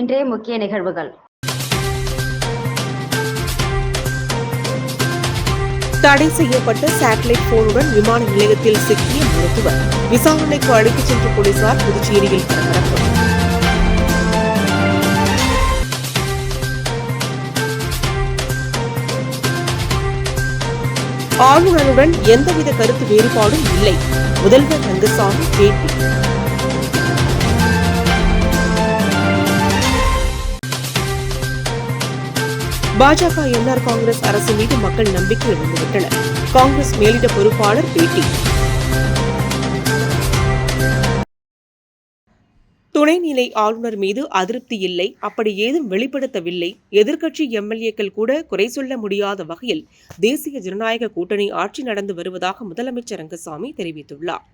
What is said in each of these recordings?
இன்றைய முக்கிய நிகழ்வுகள். தடை செய்யப்பட்ட சேட்டலைட் போனுடன் விமான நிலையத்தில் சிக்கிய மருத்துவர். விசாரணைக்கு அழைத்துச் சென்ற போலீசார் புதுச்சேரியில் பரபரப்பு. ஆளுநருடன் எந்தவித கருத்து வேறுபாடும் இல்லை. முதல்வர் ரங்கசாமி பேட்டி பாஜக என்ஆர் காங்கிரஸ் அரசு மீது மக்கள் நம்பிக்கை இழந்துவிட்டனர் காங்கிரஸ் மேலிட பொறுப்பாளர் பேட்டி. துணைநிலை ஆளுநர் மீது அதிருப்தி இல்லை. அப்படி ஏதும் வெளிப்படுத்தவில்லை. எதிர்க்கட்சி எம்எல்ஏக்கள் கூட குறை சொல்ல முடியாத வகையில் தேசிய ஜனநாயக கூட்டணி ஆட்சி நடந்து வருவதாக முதலமைச்சர் ரங்கசாமி தெரிவித்துள்ளார்.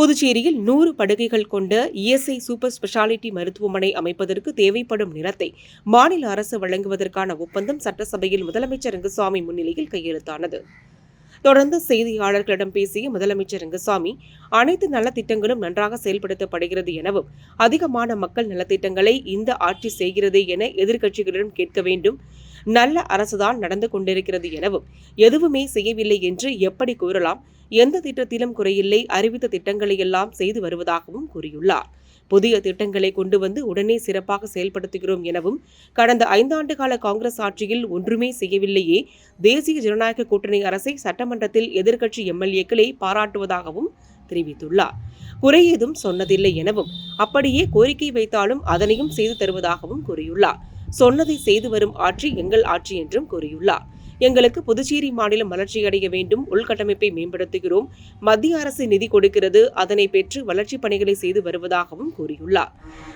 புதுச்சேரியில் நூறு படுகைகள் கொண்ட இஎஸ்ஐ சூப்பர் ஸ்பெஷாலிட்டி மருத்துவமனை அமைப்பதற்கு தேவைப்படும் நிலத்தை மாநில அரசு வழங்குவதற்கான ஒப்பந்தம் சட்டசபையில் முதலமைச்சர் ரங்கசாமி முன்னிலையில் கையெழுத்தானது. தொடர்ந்து செய்தியாளர்களிடம் பேசிய முதலமைச்சர் ரங்கசாமி அனைத்து நலத்திட்டங்களும் நன்றாக செயல்படுத்தப்படுகிறது எனவும் அதிகமான மக்கள் நலத்திட்டங்களை இந்த ஆட்சி செய்கிறது என எதிர்க்கட்சிகளிடம் கேட்க வேண்டும் நல்ல அரசுதான் நடந்து கொண்டிருக்கிறது எனவும் எதுவுமே செய்யவில்லை என்று எப்படி கூறலாம் எந்த திட்டத்திலும் குறையில்லை. அறிவித்த திட்டங்களை எல்லாம் செய்து வருவதாகவும் கூறியுள்ளார். புதிய திட்டங்களை கொண்டு வந்து உடனே சிறப்பாக செயல்படுத்துகிறோம் எனவும் கடந்த ஐந்தாண்டு கால காங்கிரஸ் ஆட்சியில் ஒன்றுமே செய்யவில்லையே. தேசிய ஜனநாயக கூட்டணி அரசை சட்டமன்றத்தில் எதிர்க்கட்சி எம்எல்ஏக்களை பாராட்டுவதாகவும் தெரிவித்துள்ளார். குறை ஏதும் சொன்னதில்லை எனவும் அப்படியே கோரிக்கை வைத்தாலும் அதனையும் செய்து தருவதாகவும் கூறியுள்ளார். சொன்னதை செய்து வரும் ஆட்சி எங்கள் ஆட்சி என்றும் கூறியுள்ளார். எங்களுக்கு புதுச்சேரி மாநிலம் வளர்ச்சியடைய வேண்டும் உள்கட்டமைப்பை மேம்படுத்துகிறோம் மத்திய அரசு நிதி கொடுக்கிறது அதனை பெற்று வளர்ச்சிப் பணிகளை செய்து வருவதாகவும் கூறியுள்ளார்.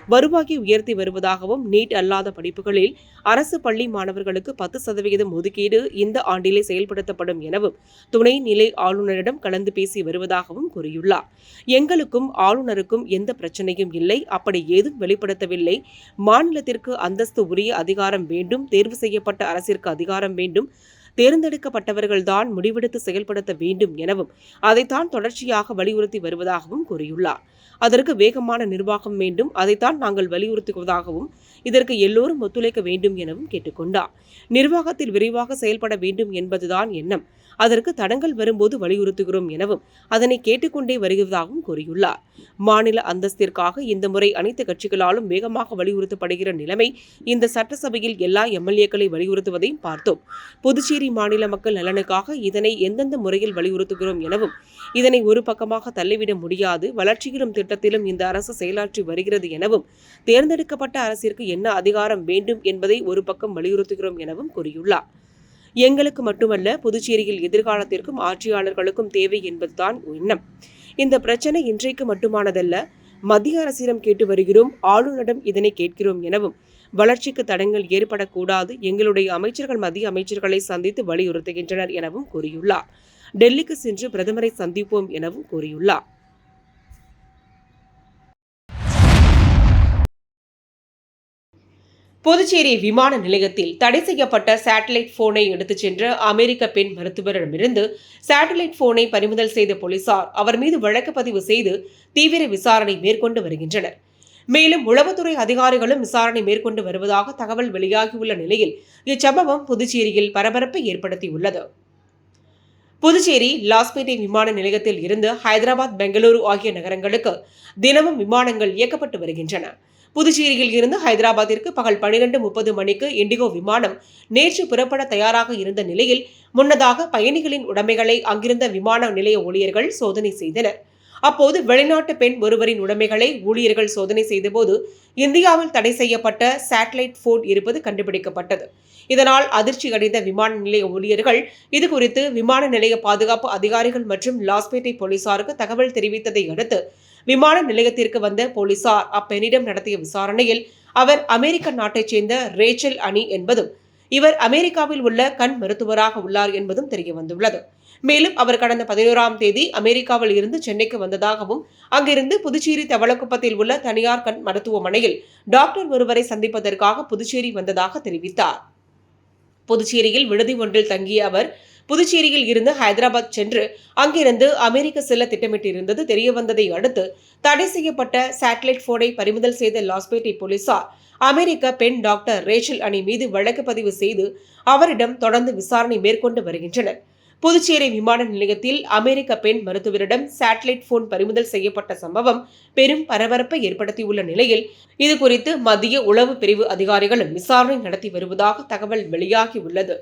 வருவாயை உயர்த்தி வருவதாகவும் நீட் அல்லாத படிப்புகளில் அரசு பள்ளி மாணவர்களுக்கு பத்து சதவிகிதம் ஒதுக்கீடு இந்த ஆண்டிலே செயல்படுத்தப்படும் எனவும் துணை நிலை ஆளுநரிடம் கலந்து பேசி வருவதாகவும் கூறியுள்ளார். எங்களுக்கும் ஆளுநருக்கும் எந்த பிரச்சனையும் இல்லை அப்படி ஏதும் வெளிப்படுத்தவில்லை. மாநிலத்திற்கு அந்தஸ்து உரிய அதிகாரம் வேண்டும் தேர்வு செய்யப்பட்ட அரசிற்கு அதிகாரம் வேண்டும் தேர்ந்தெடுக்கப்பட்டவர்கள்தான் முடிவெடுத்து செயல்படுத்த வேண்டும் எனவும் அதைத்தான் தொடர்ச்சியாக வலியுறுத்தி வருவதாகவும் கூறியுள்ளார். அதற்கு வேகமான நிர்வாகம் வேண்டும். அதைத்தான் நாங்கள் வலியுறுத்துவதாகவும் இதற்கு எல்லோரும் ஒத்துழைக்க வேண்டும் எனவும் கேட்டுக்கொண்டார். நிர்வாகத்தில் விரைவாக செயல்பட வேண்டும் என்பதுதான் எண்ணம். அதற்கு தடங்கள் வரும்போது வலியுறுத்துகிறோம் எனவும் அதனை கேட்டுக்கொண்டே வருகிறதாகவும் கூறியுள்ளார். மாநில அந்தஸ்திற்காக இந்த முறை அனைத்து கட்சிகளாலும் வேகமாக வலியுறுத்தப்படுகிற நிலைமை இந்த சட்டசபையில் எல்லா எம்எல்ஏக்களை வலியுறுத்துவதையும் பார்த்தோம். புதுச்சேரி மாநில மக்கள் நலனுக்காக இதனை எந்தெந்த முறையில் வலியுறுத்துகிறோம் எனவும் இதனை ஒரு பக்கமாக தள்ளிவிட முடியாது வளர்ச்சியிலும் திட்டத்திலும் இந்த அரசு செயலாற்றி வருகிறது எனவும் தேர்ந்தெடுக்கப்பட்ட அரசிற்கு என்ன அதிகாரம் வேண்டும் என்பதை ஒரு பக்கம் வலியுறுத்துகிறோம் எனவும் கூறியுள்ளார். எங்களுக்கு மட்டுமல்ல புதுச்சேரியில் எதிர்காலத்திற்கும் ஆட்சியாளர்களுக்கும் தேவை என்பதுதான் எண்ணம். இந்த பிரச்சனை இன்றைக்கு மட்டுமானதல்ல மத்திய அரசிடம் கேட்டு வருகிறோம் ஆளுநரிடம் இதனை கேட்கிறோம் எனவும். வளர்ச்சிக்கு தடங்கள் ஏற்படக்கூடாது எங்களுடைய அமைச்சர்கள் மத்திய அமைச்சர்களை சந்தித்து வலியுறுத்துகின்றனர் எனவும் கூறியுள்ளார். டெல்லிக்கு சென்று பிரதமரை சந்திப்போம் எனவும் கூறியுள்ளார். புதுச்சேரி விமான நிலையத்தில் தடை செய்யப்பட்ட சேட்டலைட் போனை எடுத்துச் சென்ற அமெரிக்க பெண் மருத்துவரிடமிருந்து சேட்டலைட் போனை பறிமுதல் செய்த போலீசார் அவர் மீது வழக்கு பதிவு செய்து தீவிர விசாரணை மேற்கொண்டு வருகின்றனர். மேலும் உளவுத்துறை அதிகாரிகளும் விசாரணை மேற்கொண்டு வருவதாக தகவல் வெளியாகியுள்ள நிலையில் இச்சம்பவம் புதுச்சேரியில் பரபரப்பை ஏற்படுத்தியுள்ளது. புதுச்சேரி லாஸ்பேட்டை விமான நிலையத்தில் இருந்து ஹைதராபாத் பெங்களூரு ஆகிய நகரங்களுக்கு தினமும் விமானங்கள் இயக்கப்பட்டு வருகின்றன. புதுச்சேரியில் இருந்து ஹைதராபாத்திற்கு பகல் பனிரெண்டு முப்பது மணிக்கு இண்டிகோ விமானம் நேற்று புறப்பட தயாராக இருந்த நிலையில் முன்னதாக பயணிகளின் உடைமைகளை அங்கிருந்த விமான நிலைய ஊழியர்கள் சோதனை செய்தனர். அப்போது வெளிநாட்டு பெண் ஒருவரின் உடைமைகளை ஊழியர்கள் சோதனை செய்தபோது இந்தியாவில் தடை செய்யப்பட்ட சேட்டலைட் போன் இருப்பது கண்டுபிடிக்கப்பட்டது. இதனால் அதிர்ச்சி அடைந்த விமான நிலைய ஊழியர்கள் இதுகுறித்து விமான நிலைய பாதுகாப்பு அதிகாரிகள் மற்றும் லாஸ்பேட்டை போலீசாருக்கு தகவல் தெரிவித்ததை அடுத்து விமான நிலையத்திற்கு வந்த போலீசார் அப்பெண்ணிடம் நடத்திய விசாரணையில் அவர் அமெரிக்க நாட்டைச் சேர்ந்த ரேச்சல் அணி என்பதும் இவர் அமெரிக்காவில் உள்ள கண் மருத்துவராக உள்ளார் என்பதும் தெரிய வந்துள்ளது. மேலும் அவர் கடந்த பதினோராம் தேதி அமெரிக்காவில் இருந்து சென்னைக்கு வந்ததாகவும் அங்கிருந்து புதுச்சேரி தவளக்குப்பத்தில் உள்ள தனியார் கண் மருத்துவமனையில் டாக்டர் ஒருவரை சந்திப்பதற்காக புதுச்சேரி வந்ததாக தெரிவித்தார். புதுச்சேரியில் விடுதி ஒன்றில் தங்கிய அவர் புதுச்சேரியில் இருந்து ஹைதராபாத் சென்று அங்கிருந்து அமெரிக்க செல்ல திட்டமிட்டிருந்தது தெரியவந்ததை அடுத்து தடை செய்யப்பட்ட சேட்டலைட் போனை பறிமுதல் செய்த லாஸ்பேட்டை போலீசார் அமெரிக்க பெண் டாக்டர் ரேச்சல் அணி மீது வழக்கு பதிவு செய்து அவரிடம் தொடர்ந்து விசாரணை மேற்கொண்டு வருகின்றனர். புதுச்சேரி விமான நிலையத்தில் அமெரிக்க பெண் மருத்துவரிடம் சேட்டலைட் போன் பறிமுதல் செய்யப்பட்ட சம்பவம் பெரும் பரபரப்பை ஏற்படுத்தியுள்ள நிலையில் இது குறித்து மத்திய உளவு பிரிவு அதிகாரிகளும் விசாரணை நடத்தி வருவதாக தகவல் வெளியாகியுள்ளது.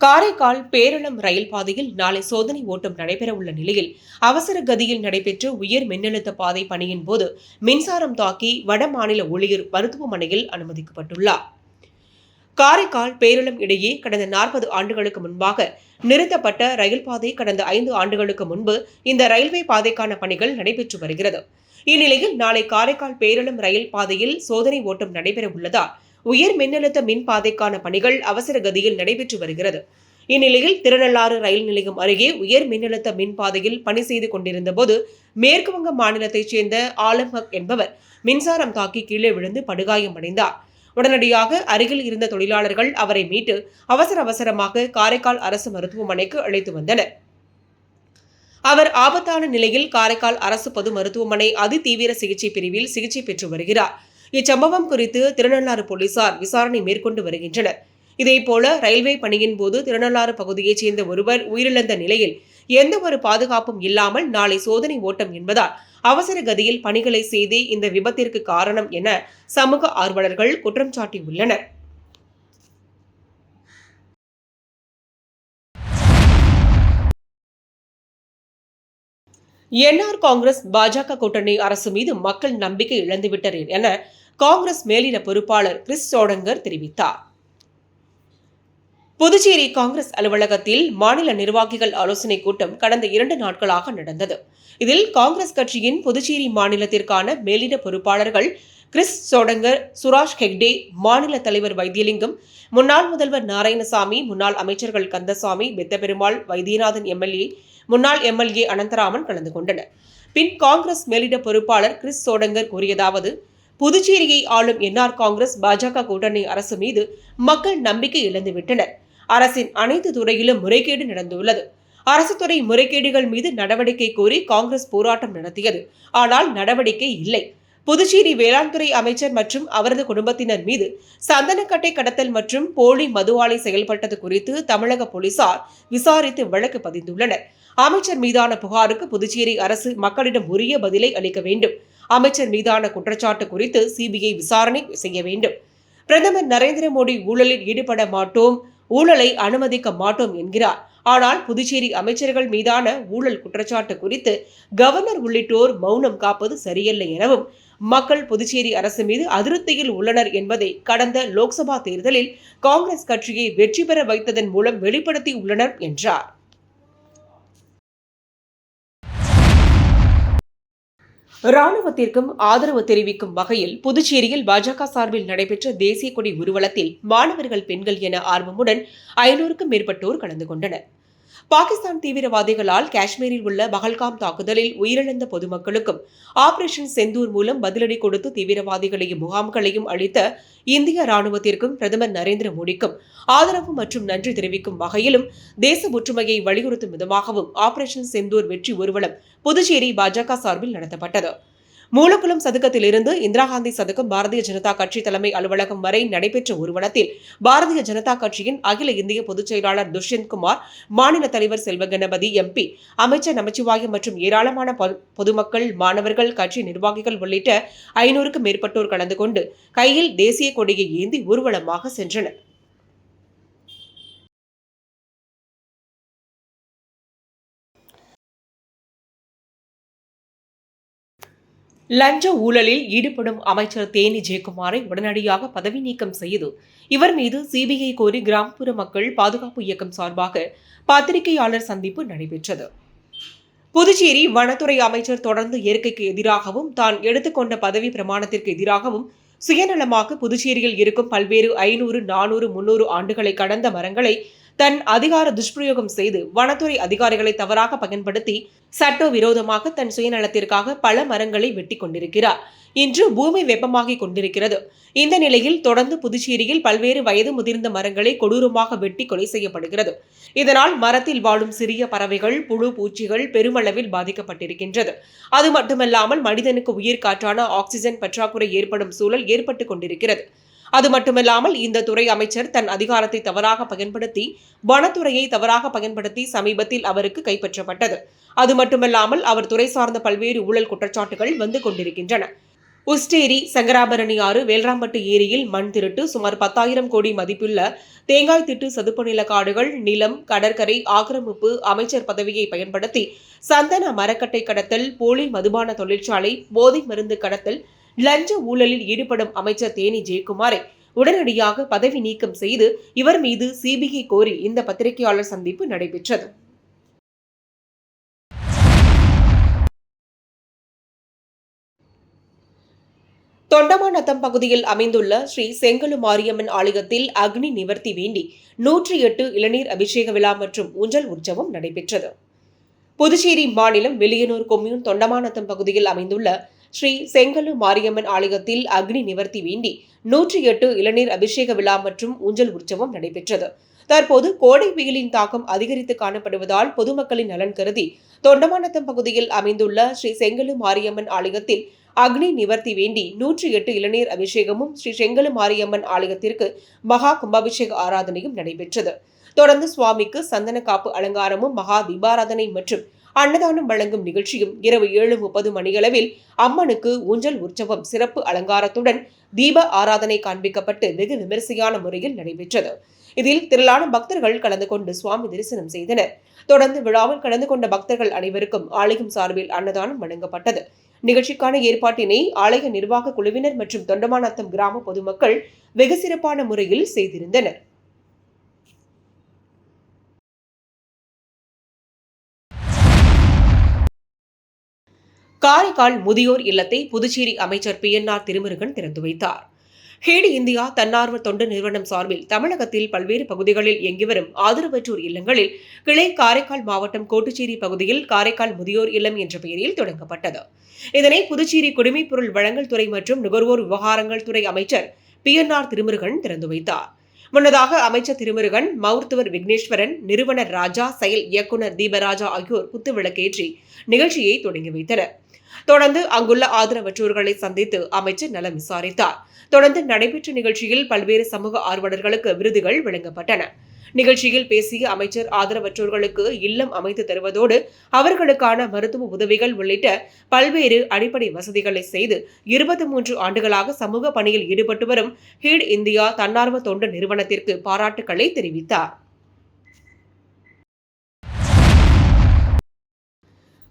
காரைக்கால் பேரளம் ரயில் பாதையில் நாளை சோதனை ஓட்டம் நடைபெறவுள்ள நிலையில் அவசர கதியில் நடைபெற்ற உயர் மின்னழுத்த பாதை பணியின் போது மின்சாரம் தாக்கி வட மாநில ஊழியர் மருத்துவமனையில் அனுமதிக்கப்பட்டுள்ளார். காரைக்கால் பேரளம் இடையே கடந்த நாற்பது ஆண்டுகளுக்கு முன்பாக நிறுத்தப்பட்ட ரயில் பாதை கடந்த ஐந்து ஆண்டுகளுக்கு முன்பு இந்த ரயில்வே பாதைக்கான பணிகள் நடைபெற்று வருகிறது. இந்நிலையில் நாளை காரைக்கால் பேரளம் ரயில் பாதையில் சோதனை ஓட்டம் நடைபெற உள்ளதால் உயர் மின்னழுத்த மின் பாதைக்கான பணிகள் அவசர கதியில் நடைபெற்று வருகிறது. இந்நிலையில் திருநள்ளாறு ரயில் நிலையம் அருகே உயர் மின்னழுத்த மின் பாதையில் பணி செய்து கொண்டிருந்த போது மேற்குவங்க மாநிலத்தைச் சேர்ந்த ஆலம்ஹக் என்பவர் மின்சாரம் தாக்கி கீழே விழுந்து படுகாயமடைந்தார் உடனடியாக அருகில் இருந்த தொழிலாளர்கள் அவரை மீட்டு அவசர அவசரமாக காரைக்கால் அரசு மருத்துவமனைக்கு அழைத்து வந்தனர். அவர் ஆபத்தான நிலையில் காரைக்கால் அரசு பொது மருத்துவமனை அதிதீவிர சிகிச்சை பிரிவில் சிகிச்சை பெற்று வருகிறார். இச்சம்பவம் குறித்து திருநள்ளாறு போலீசார் விசாரணை மேற்கொண்டு வருகின்றனர். இதேபோல ரயில்வே பணியின் போது திருநள்ளாறு பகுதியைச் சேர்ந்த ஒருவர் உயிரிழந்த நிலையில் எந்த ஒரு பாதுகாப்பும் இல்லாமல் நாளை சோதனை ஓட்டம் என்பதால் அவசர கதியில் பணிகளை செய்தே இந்த விபத்திற்கு காரணம் என சமூக ஆர்வலர்கள் குற்றம் சாட்டியுள்ளனர். என்ஆர் காங்கிரஸ் பாஜக கூட்டணி அரசு மீது மக்கள் நம்பிக்கை இழந்துவிட்டனர் என காங்கிரஸ் மேலிட பொறுப்பாளர் கிறிஸ் சோடங்கர் தெரிவித்தார். புதுச்சேரி காங்கிரஸ் அலுவலகத்தில் மாநில நிர்வாகிகள் ஆலோசனைக் கூட்டம் கடந்த இரண்டு நாட்களாக நடந்தது. இதில் காங்கிரஸ் கட்சியின் புதுச்சேரி மாநிலத்திற்கான மேலிட பொறுப்பாளர்கள் கிறிஸ் சோடங்கர் சுராஜ் ஹெக்டே மாநில தலைவர் வைத்தியலிங்கம் முன்னாள் முதல்வர் நாராயணசாமி முன்னாள் அமைச்சர்கள் கந்தசாமி பெத்தபெருமாள் வைத்தியநாதன் எம்எல்ஏ முன்னாள் எம்எல்ஏ அனந்தராமன் கலந்து கொண்டனர். பின் காங்கிரஸ் மேலிட பொறுப்பாளர் கிறிஸ் சோடங்கர் கூறியதாவது புதுச்சேரியை ஆளும் என்ஆர் காங்கிரஸ் பாஜக கூட்டணி அரசு மீது மக்கள் நம்பிக்கை இழந்துவிட்டனர். அரசின் அனைத்து துறையிலும் முறைகேடு நடந்துள்ளது. அரசு துறை முறைகேடுகள் மீது நடவடிக்கை கோரி காங்கிரஸ் போராட்டம் நடத்தியது. ஆனால் நடவடிக்கை இல்லை. புதுச்சேரி வேளாண் துறை அமைச்சர் மற்றும் அவரது குடும்பத்தினர் மீது சந்தனக்கட்டை கடத்தல் மற்றும் போலி மது ஆலை செயல்பட்டது குறித்து தமிழக போலீசார் விசாரித்து வழக்கு பதிந்துள்ளனர். அமைச்சர் மீதான புகாருக்கு புதுச்சேரி அரசு மக்களிடம் உரிய பதிலை அளிக்க வேண்டும். அமைச்சர் மீதான குற்றச்சாட்டு குறித்து சிபிஐ விசாரணை செய்ய வேண்டும். பிரதமர் நரேந்திர மோடி ஊழலில் ஈடுபட மாட்டோம் ஊழலை அனுமதிக்க மாட்டோம் என்கிறார். ஆனால் புதுச்சேரி அமைச்சர்கள் மீதான ஊழல் குற்றச்சாட்டு குறித்து கவர்னர் உள்ளிட்டோர் மௌனம் காப்பது சரியில்லை எனவும் மக்கள் புதுச்சேரி அரசு மீது அதிருப்தியில் உள்ளனர் என்பதை கடந்த லோக்சபா தேர்தலில் காங்கிரஸ் கட்சியை வெற்றி பெற வைத்ததன் மூலம் வெளிப்படுத்தி உள்ளனர் என்றார். ராணுவத்திற்கும் ஆதரவு தெரிவிக்கும் வகையில் புதுச்சேரியில் பாஜக சார்பில் நடைபெற்ற தேசிய கொடி ஊர்வலத்தில் மாணவர்கள் பெண்கள் என ஆர்வமுடன் ஐநூறுக்கும் மேற்பட்டோர் கலந்து கொண்டனர். பாகிஸ்தான் தீவிரவாதிகளால் காஷ்மீரில் உள்ள பகல்காம் தாக்குதலில் உயிரிழந்த பொதுமக்களுக்கும் ஆபரேஷன் செந்தூர் மூலம் பதிலடி கொடுத்து தீவிரவாதிகளையும் முகாம்களையும் அளித்த இந்திய ராணுவத்திற்கும் பிரதமர் நரேந்திர மோடிக்கும் ஆதரவு மற்றும் நன்றி தெரிவிக்கும் வகையிலும் தேச ஒற்றுமையை வலியுறுத்தும் விதமாகவும் ஆபரேஷன் செந்தூர் வெற்றி ஊர்வலம் புதுச்சேரி பாஜக சார்பில் நடத்தப்பட்டது. மூலக்குளம் சதுக்கத்திலிருந்து இந்திரா காந்தி சதுக்கம் பாரதிய ஜனதா கட்சி தலைமை அலுவலகம் வரை நடைபெற்ற ஊர்வலத்தில் பாரதிய ஜனதா கட்சியின் அகில இந்திய பொதுச் செயலாளர் துஷ்யந்த் குமார் மாநில தலைவர் செல்வ கணபதி எம்பி அமைச்சர் நமச்சிவாயம் மற்றும் ஏராளமான பொ- பொதுமக்கள் மாணவர்கள் கட்சி நிர்வாகிகள் உள்ளிட்ட ஐநூறுக்கும் மேற்பட்டோர் கலந்து கொண்டு கையில் தேசிய கொடியை ஏந்தி ஊர்வலமாக சென்றனர். லஞ்ச ஊழலில் ஈடுபடும் அமைச்சர் தேனி ஜெயக்குமாரை உடனடியாக பதவி நீக்கம் செய்து இவர் மீது சிபிஐ கோரி கிராமப்புற மக்கள் பாதுகாப்பு இயக்கம் சார்பாக பத்திரிகையாளர் சந்திப்பு நடைபெற்றது. புதுச்சேரி வனத்துறை அமைச்சர் தொடர்ந்து இயற்கைக்கு எதிராகவும் தான் எடுத்துக்கொண்ட பதவி பிரமாணத்திற்கு எதிராகவும் சுயநலமாக புதுச்சேரியில் இருக்கும் பல்வேறு ஐநூறு நானூறு முன்னூறு ஆண்டுகளை கடந்த மரங்களை தன் அதிகார துஷ்பிரயோகம் செய்து வனத்துறை அதிகாரிகளை தவறாக பயன்படுத்தி சட்டவிரோதமாக தன் சுயநலத்திற்காக பல மரங்களை வெட்டி கொண்டிருக்கிறார். இன்று பூமி வெப்பமாகிக் கொண்டிருக்கிறது. இந்த நிலையில் தொடர்ந்து புதுச்சேரியில் பல்வேறு வயது முதிர்ந்த மரங்களை கொடூரமாக வெட்டி கொலை செய்யப்படுகிறது. இதனால் மரத்தில் வாழும் சிறிய பறவைகள் புழு பூச்சிகள் பெருமளவில் பாதிக்கப்பட்டிருக்கின்றது. அது மட்டுமல்லாமல் மனிதனுக்கு உயிர் காற்றான ஆக்சிஜன் பற்றாக்குறை ஏற்படும் சூழல் ஏற்பட்டுக் கொண்டிருக்கிறது. அது மட்டுமில்லாமல் இந்த துறை அமைச்சர் தன் அதிகாரத்தை தவறாக பயன்படுத்தி வனத்துறையை தவறாக பயன்படுத்தி சமீபத்தில் அவருக்கு கைப்பற்றப்பட்டது. அது மட்டுமல்லாமல் அவர் துறை சார்ந்த பல்வேறு ஊழல் குற்றச்சாட்டுகள் வந்து கொண்டிருக்கின்றன. உஸ்டேரி சங்கராபரணி ஆறு வேல்ராம்பட்டு ஏரியில் மண் திருட்டு சுமார் பத்தாயிரம் கோடி மதிப்புள்ள தேங்காய் திட்டு சதுப்பு நில காடுகள் நிலம் கடற்கரை ஆக்கிரமிப்பு அமைச்சர் பதவியை பயன்படுத்தி சந்தன மரக்கட்டை கடத்தல் போலி மதுபான தொழிற்சாலை போதை மருந்து கடத்தல் லஞ்ச ஊழலில் ஈடுபடும் அமைச்சர் தேனி ஜெயக்குமாரை உடனடியாக பதவி நீக்கம் செய்து இவர் மீது சிபிஐ கோரி இந்த பத்திரிகையாளர் சந்திப்பு நடைபெற்றது. தொண்டமாநத்தம் பகுதியில் அமைந்துள்ள ஸ்ரீ செங்கலு மாரியம்மன் ஆலயத்தில் அக்னி நிவர்த்தி வேண்டி நூற்றி எட்டு இளநீர் அபிஷேக விழா மற்றும் ஊஞ்சல் உற்சவம் நடைபெற்றது. புதுச்சேரி மாநிலம் வெளியனூர் கொம்யூன் தொண்டமாநத்தம் பகுதியில் அமைந்துள்ள ஸ்ரீ செங்கலு மாரியம்மன் ஆலயத்தில் அக்னி நிவர்த்தி வேண்டி நூற்றி எட்டு இளநீர் அபிஷேக விழா மற்றும் ஊஞ்சல் உற்சவம் நடைபெற்றது. தற்போது கோடை வெயிலின் தாக்கம் அதிகரித்து காணப்படுவதால் பொதுமக்களின் நலன் கருதி தொண்டமானத்தம் பகுதியில் அமைந்துள்ள ஸ்ரீ செங்கலு மாரியம்மன் ஆலயத்தில் அக்னி நிவர்த்தி வேண்டி நூற்றி எட்டு இளநீர் அபிஷேகமும் ஸ்ரீ செங்கலு மாரியம்மன் ஆலயத்திற்கு மகா கும்பாபிஷேக ஆராதனையும் நடைபெற்றது. தொடர்ந்து சுவாமிக்கு சந்தன காப்பு அலங்காரமும் மகா தீபாராதனை மற்றும் அன்னதானம் வழங்கும் நிகழ்ச்சியும் இரவு ஏழு முப்பது மணியளவில் அம்மனுக்கு ஊஞ்சல் உற்சவம் சிறப்பு அலங்காரத்துடன் தீப ஆராதனை காண்பிக்கப்பட்டு வெகு விமரிசையான முறையில் நடைபெற்றது. இதில் திரளான பக்தர்கள் கலந்து கொண்டு சுவாமி தரிசனம் செய்தனர். தொடர்ந்து விழாவில் கலந்து கொண்ட பக்தர்கள் அனைவருக்கும் ஆலயம் சார்பில் அன்னதானம் வழங்கப்பட்டது. நிகழ்ச்சிக்கான ஏற்பாட்டினை ஆலய நிர்வாக குழுவினர் மற்றும் தொண்டமானத்தம் கிராம பொதுமக்கள் வெகு சிறப்பான முறையில் செய்திருந்தனர். காரைக்கால் முதியோர் இல்லத்தை புதுச்சேரி அமைச்சர் பி. என். ஆர். திருமுருகன் திறந்து வைத்தார். ஹேடி இந்தியா தன்னார்வ தொண்டு நிறுவனம் சார்பில் தமிழகத்தில் பல்வேறு பகுதிகளில் இயங்கி வரும் ஆதரவற்றோர் இல்லங்களில் கிளை காரைக்கால் மாவட்டம் கோட்டுச்சேரி பகுதியில் காரைக்கால் முதியோர் இல்லம் என்ற பெயரில் தொடங்கப்பட்டது. இதனை புதுச்சேரி குடிமைப்பொருள் வழங்கல் துறை மற்றும் நுகர்வோர் விவகாரங்கள் துறை அமைச்சர் பி. என். ஆர். திருமுருகன் திறந்து வைத்தார். முன்னதாக அமைச்சர் திருமுருகன் மருத்துவர் விக்னேஸ்வரன் நிறுவனர் ராஜா செயல் இயக்குநர் தீபராஜா ஆகியோர் குத்துவிளக்கேற்றி நிகழ்ச்சியை தொடங்கி வைத்தனர். தொடர்ந்து அங்குள்ள ஆதரவற்றோர்களை சந்தித்து அமைச்சர் நலம் விசாரித்தார். தொடர்ந்து நடைபெற்ற நிகழ்ச்சியில் பல்வேறு சமூக ஆர்வலர்களுக்கு விருதுகள் வழங்கப்பட்டன. நிகழ்ச்சியில் பேசிய அமைச்சர் ஆதரவற்றோர்களுக்கு இல்லம் அமைத்து தருவதோடு அவர்களுக்கான மருத்துவ உதவிகள் உள்ளிட்ட பல்வேறு அடிப்படை வசதிகளை செய்து இருபத்தி மூன்று ஆண்டுகளாக சமூக பணியில் ஈடுபட்டு வரும் ஹீட் இந்தியா தன்னார்வ தொண்டு நிறுவனத்திற்கு பாராட்டுக்களை தெரிவித்தார்.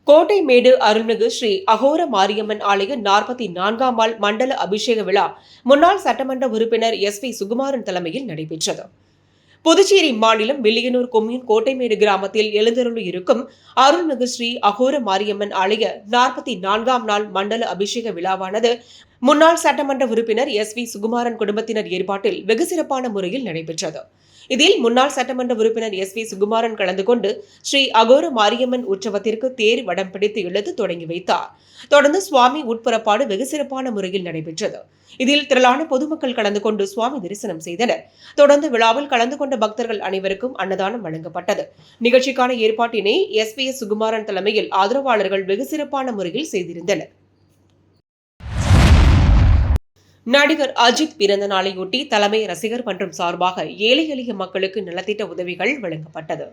கோட்டைமேடு அருள்மிகு ஸ்ரீ அகோர மாரியம்மன் ஆலய நாற்பத்தி நான்காம் நாள் மண்டல அபிஷேக விழா முன்னாள் சட்டமன்ற உறுப்பினர் எஸ் பி சுகுமாரன் தலைமையில் நடைபெற்றது. புதுச்சேரி மாநிலம் வில்லியனூர் கொம்யூன் கோட்டைமேடு கிராமத்தில் எழுந்தருளி இருக்கும் அருள்மிகு ஸ்ரீ அகோர மாரியம்மன் ஆலய நாற்பத்தி நான்காம் நாள் மண்டல அபிஷேக விழாவானது முன்னாள் சட்டமன்ற உறுப்பினர் எஸ் வி சுகுமாரன் குடும்பத்தினர் ஏற்பாட்டில் வெகு சிறப்பான முறையில் நடைபெற்றது. இதில் முன்னாள் சட்டமன்ற உறுப்பினர் எஸ் வி சுகுமாரன் கலந்து கொண்டு ஸ்ரீ அகோர மாரியம்மன் உற்சவத்திற்கு தேர் வடம் பிடித்து இழுத்து தொடங்கி வைத்தார். தொடர்ந்து சுவாமி உட்புறப்பாடு வெகு சிறப்பான முறையில் நடைபெற்றது. இதில் திரளான பொதுமக்கள் கலந்து கொண்டு சுவாமி தரிசனம் செய்தனர். தொடர்ந்து விழாவில் கலந்து கொண்ட பக்தர்கள் அனைவருக்கும் அன்னதானம் வழங்கப்பட்டது. நிகழ்ச்சிக்கான ஏற்பாட்டினை எஸ் பி எஸ் சுகுமாரன் தலைமையில் ஆதரவாளர்கள் வெகு சிறப்பான முறையில் செய்திருந்தனர். நடிகர் அஜித் பிறந்த நாளையொட்டி தலைமை ரசிகர் மன்றம் சார்பாக ஏழை எளிய மக்களுக்கு நலத்திட்ட உதவிகள் வழங்கப்பட்டது.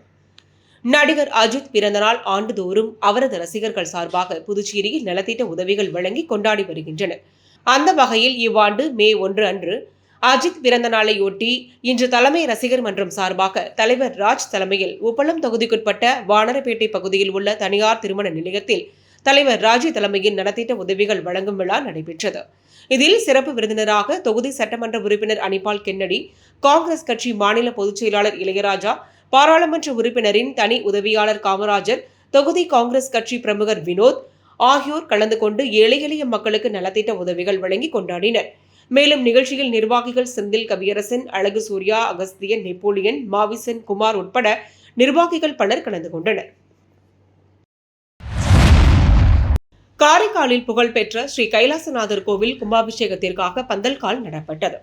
நடிகர் அஜித் பிறந்தநாள் ஆண்டுதோறும் அவரது ரசிகர்கள் சார்பாக புதுச்சேரியில் நலத்திட்ட உதவிகள் வழங்கி கொண்டாடி வருகின்றனர். அந்த வகையில் இவ்வாண்டு மே ஒன்று அன்று அஜித் பிறந்த நாளையொட்டி இன்று தலைமை ரசிகர் மன்றம் சார்பாக தலைவர் ராஜ் தலைமையில் உப்பளம் தொகுதிக்குட்பட்ட வானரப்பேட்டை பகுதியில் உள்ள தனியார் திருமண நிலையத்தில் தலைவர் ராஜி தலைமையில் நலத்திட்ட உதவிகள் வழங்கும் விழா நடைபெற்றது. இதில் சிறப்பு விருந்தினராக தொகுதி சட்டமன்ற உறுப்பினர் அனிபால் கென்னடி காங்கிரஸ் கட்சி மாநில பொதுச் செயலாளர் இளையராஜா பாராளுமன்ற உறுப்பினரின் தனி உதவியாளர் காமராஜர் தொகுதி காங்கிரஸ் கட்சி பிரமுகர் வினோத் ஆகியோர் கலந்து கொண்டு ஏழை எளிய மக்களுக்கு நலத்திட்ட உதவிகள் வழங்கி கொண்டாடினர். மேலும் நிகழ்ச்சியில் நிர்வாகிகள் செந்தில் கவியரசன் அழகு சூர்யா அகஸ்தியன் நெப்போலியன் மாவிசன் குமார் உட்பட நிர்வாகிகள் பலர் கலந்து கொண்டனர். காரைக்காலில் புகழ்பெற்ற ஸ்ரீ கைலாசநாதர் கோவில் கும்பாபிஷேகத்திற்காக பந்தல்கால் நடப்பட்டது.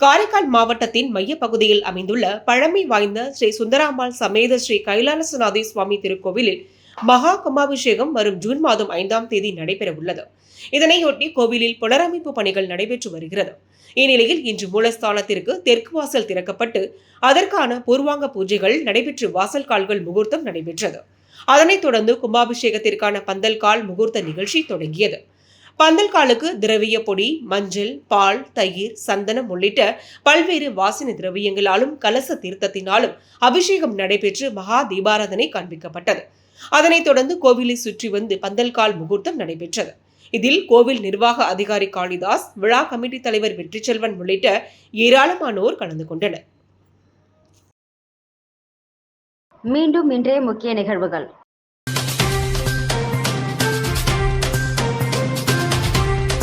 காரைக்கால் மாவட்டத்தின் மையப்பகுதியில் அமைந்துள்ள பழமை வாய்ந்த ஸ்ரீ சுந்தராம்பாள் சமேத ஸ்ரீ கைலாசநாதி சுவாமி திருக்கோவிலில் மகா கும்பாபிஷேகம் வரும் ஜூன் மாதம் ஐந்தாம் தேதி நடைபெற உள்ளது இதனையொட்டி கோவிலில் புனரமைப்பு பணிகள் நடைபெற்று வருகிறது. இந்நிலையில் இன்று மூலஸ்தானத்திற்கு தெற்கு வாசல் திறக்கப்பட்டு அதற்கான பூர்வாங்க பூஜைகள் நடைபெற்று வாசல் கால்கள் முகூர்த்தம் நடைபெற்றது. அதனைத் தொடர்ந்து கும்பாபிஷேகத்திற்கான பந்தல் கால் முகூர்த்த நிகழ்ச்சி தொடங்கியது. பந்தல் காலுக்கு திரவிய பொடி மஞ்சள் பால் தயிர் சந்தனம் உள்ளிட்ட பல்வேறு வாசனை திரவியங்களாலும் கலச தீர்த்தத்தினாலும் அபிஷேகம் நடைபெற்று மகா தீபாராதனை காண்பிக்கப்பட்டது. அதனைத் தொடர்ந்து கோவிலை சுற்றி வந்து பந்தல் கால் முகூர்த்தம் நடைபெற்றது. இதில் கோவில் நிர்வாக அதிகாரி காளிதாஸ் விழா கமிட்டி தலைவர் வெற்றிச்செல்வன் உள்ளிட்ட ஏராளமானோர் கலந்து கொண்டனர். மீண்டும் இன்றைய முக்கிய நிகழ்வுகள்.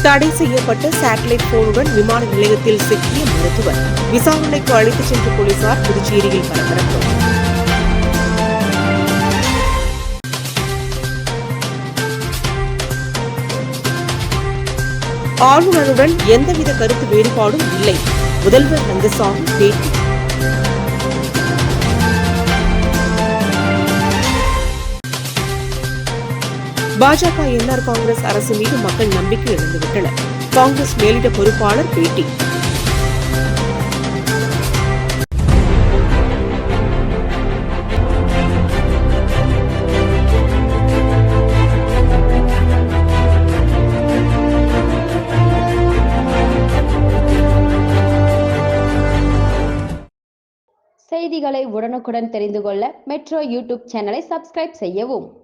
தடை செய்யப்பட்ட சேட்டலைட் போனுடன் விமான நிலையத்தில் சிக்கிய மருத்துவர் விசாரணைக்கு அழைத்துச் சென்ற போலீசார் புதுச்சேரியில் பரபரப்பு. ஆளுநருடன் எந்தவித கருத்து வேறுபாடும் இல்லை. முதல்வர் ரங்கசாமி பேட்டி பாஜக என்ஆர் காங்கிரஸ் அரசு மீது மக்கள் நம்பிக்கை இழந்துவிட்டனர். காங்கிரஸ் மேலிட பொறுப்பாளர் பேட்டி. செய்திகளை உடனுக்குடன் தெரிந்து கொள்ள மெட்ரோ யூடியூப் சேனலை சப்ஸ்கிரைப் செய்யவும்.